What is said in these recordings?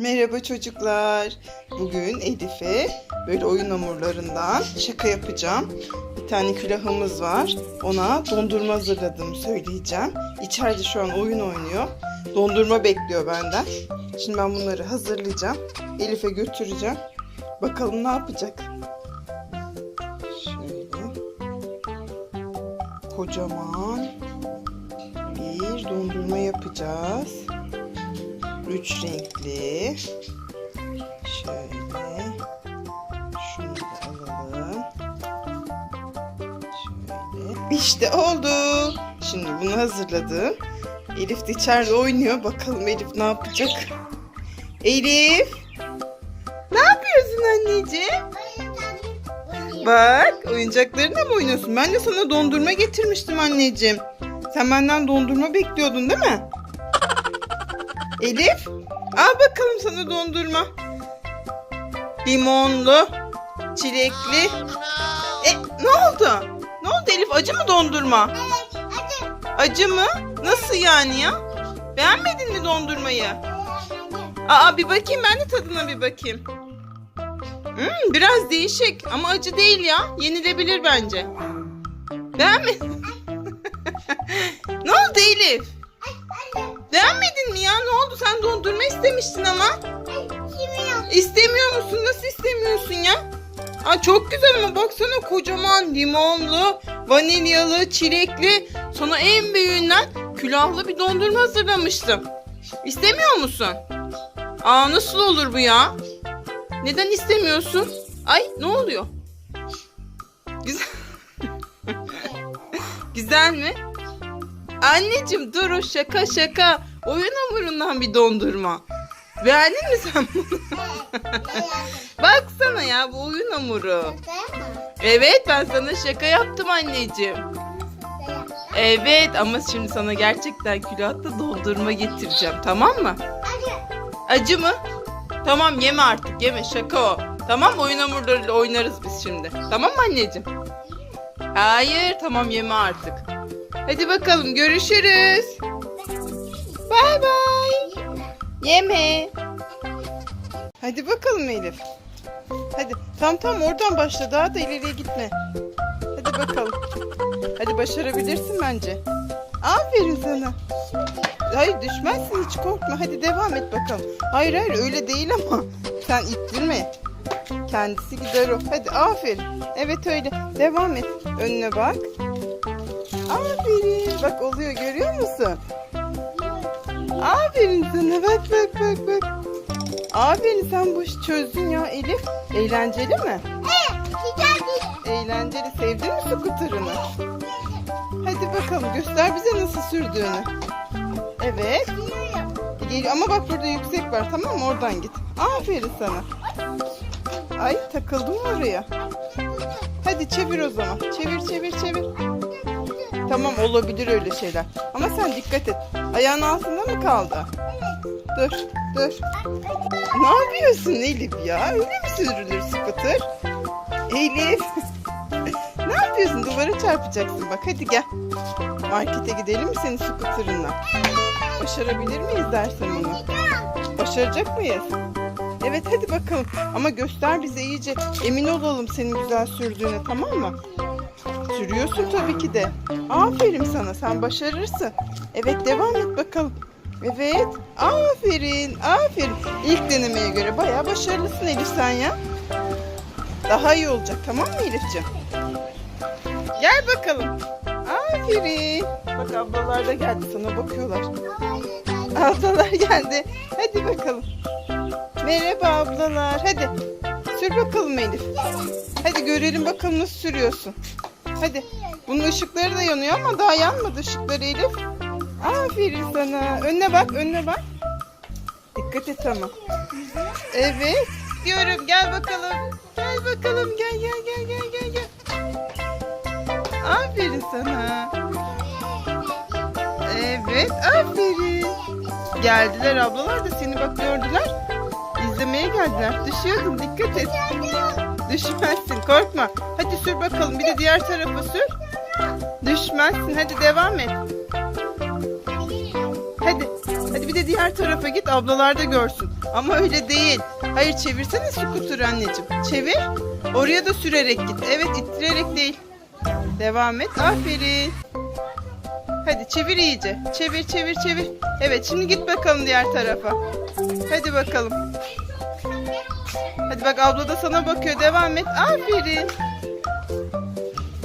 Merhaba çocuklar. Bugün Elif'e böyle oyun hamurlarından şaka yapacağım. Bir tane külahımız var. Ona dondurma hazırladığımı söyleyeceğim. İçeride şu an oyun oynuyor. Dondurma bekliyor benden. Şimdi ben bunları hazırlayacağım. Elif'e götüreceğim. Bakalım ne yapacak. Şöyle. Kocaman bir dondurma yapacağız. Üç renkli. Şöyle. Şunu da alalım. Şöyle. İşte oldu. Şimdi bunu hazırladım. Elif de içeride oynuyor. Bakalım Elif ne yapacak? Elif. Ne yapıyorsun anneciğim? Bak oyuncaklarınla mı oynuyorsun? Ben de sana dondurma getirmiştim anneciğim. Sen benden dondurma bekliyordun değil mi? Elif, al bakalım sana dondurma. Limonlu, çilekli. E, ne oldu? Ne oldu Elif? Acı mı dondurma? Acı mı? Nasıl yani ya? Beğenmedin mi dondurmayı? Aa bir bakayım ben de tadına bir bakayım. Hmm, biraz değişik ama acı değil ya. Yenilebilir bence. Beğenmedin? ne oldu Elif? Beğenmedin mi ya? Ne oldu? Sen dondurma istemiştin ama. İstemiyor musun? Nasıl istemiyorsun ya? Aa, çok güzel ama baksana kocaman limonlu, vanilyalı, çilekli. Sana en büyüğünden külahlı bir dondurma hazırlamıştım. İstemiyor musun? Aa nasıl olur bu ya? Neden istemiyorsun? Ay ne oluyor? Güzel. Güzel mi? Anneciğim dur o şaka şaka. Oyun hamurundan bir dondurma. Beğendin mi sen bunu? Baksana ya bu oyun hamuru. Evet ben sana şaka yaptım anneciğim. Evet ama şimdi sana gerçekten külahta dondurma getireceğim tamam mı? Acı mı? Tamam yeme artık yeme şaka o. Tamam oyun hamurlarıyla oynarız biz şimdi. Tamam mı anneciğim? Hayır tamam yeme artık. Hadi bakalım görüşürüz. Bay bay. Yeme. Hadi bakalım Elif. Hadi tam tam oradan başla daha da ileriye gitme. Hadi bakalım. Hadi başarabilirsin bence. Aferin sana. Hayır düşmezsin hiç korkma. Hadi devam et bakalım. Hayır hayır öyle değil ama. Sen ittirme. Kendisi gider o. Hadi aferin. Evet öyle. Devam et. Önüne bak. Aferin. Bak oluyor görüyor musun? Aferin sana. Bak bak bak bak. Aferin sen bu işi çözdün ya Elif. Eğlenceli mi? Eğlenceli. Sevdin mi skuterını? Hadi bakalım göster bize nasıl sürdüğünü. Evet. Geliyor ama bak burada yüksek var tamam mı? Oradan git. Aferin sana. Ay takıldım oraya? Hadi çevir o zaman. Çevir çevir çevir. Tamam olabilir öyle şeyler. Ama sen dikkat et. Ayağın altında mı kaldı? Dur dur. Ne yapıyorsun Elif ya? Öyle mi sürülür skuter? Elif. ne yapıyorsun? Duvara çarpacaksın. Bak hadi gel. Markete gidelim mi senin skuterınla? Başarabilir miyiz dersen bunu? Başaracak mıyız? Evet hadi bakalım. Ama göster bize iyice. Emin olalım senin güzel sürdüğüne tamam mı? Sürüyorsun tabii ki de. Aferin sana sen başarırsın. Evet devam et bakalım. Evet. Aferin. Aferin. İlk denemeye göre bayağı başarılısın Elif sen ya. Daha iyi olacak tamam mı Elif'ciğim? Gel bakalım. Aferin. Bak ablalar da geldi sana bakıyorlar. Ablalar geldi. Hadi bakalım. Merhaba ablalar. Hadi. Sür bakalım Elif. Hadi görelim bakalım nasıl sürüyorsun. Hadi. Bunun ışıkları da yanıyor ama daha yanmadı ışıkları Elif. Aferin sana. Önüne bak, önüne bak. Dikkat et ama. Evet. Diyorum gel bakalım. Gel bakalım. Gel gel gel gel gel gel. Aferin sana. Evet, aferin. Geldiler ablalar da seni bak gördüler. İzlemeye geldiler. Düşüyordun dikkat et. Düşmezsin korkma. Hadi sür bakalım bir de diğer tarafa sür. Düşmezsin hadi devam et. Hadi. Hadi bir de diğer tarafa git ablalar da görsün. Ama öyle değil. Hayır çevirsene skuturu anneciğim. Çevir. Oraya da sürerek git. Evet ittirerek değil. Devam et. Aferin. Hadi çevir iyice. Çevir çevir çevir. Evet şimdi git bakalım diğer tarafa. Hadi bakalım. Hadi bak abla da sana bakıyor. Devam et. Aferin.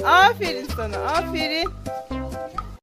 Aferin sana. Aferin.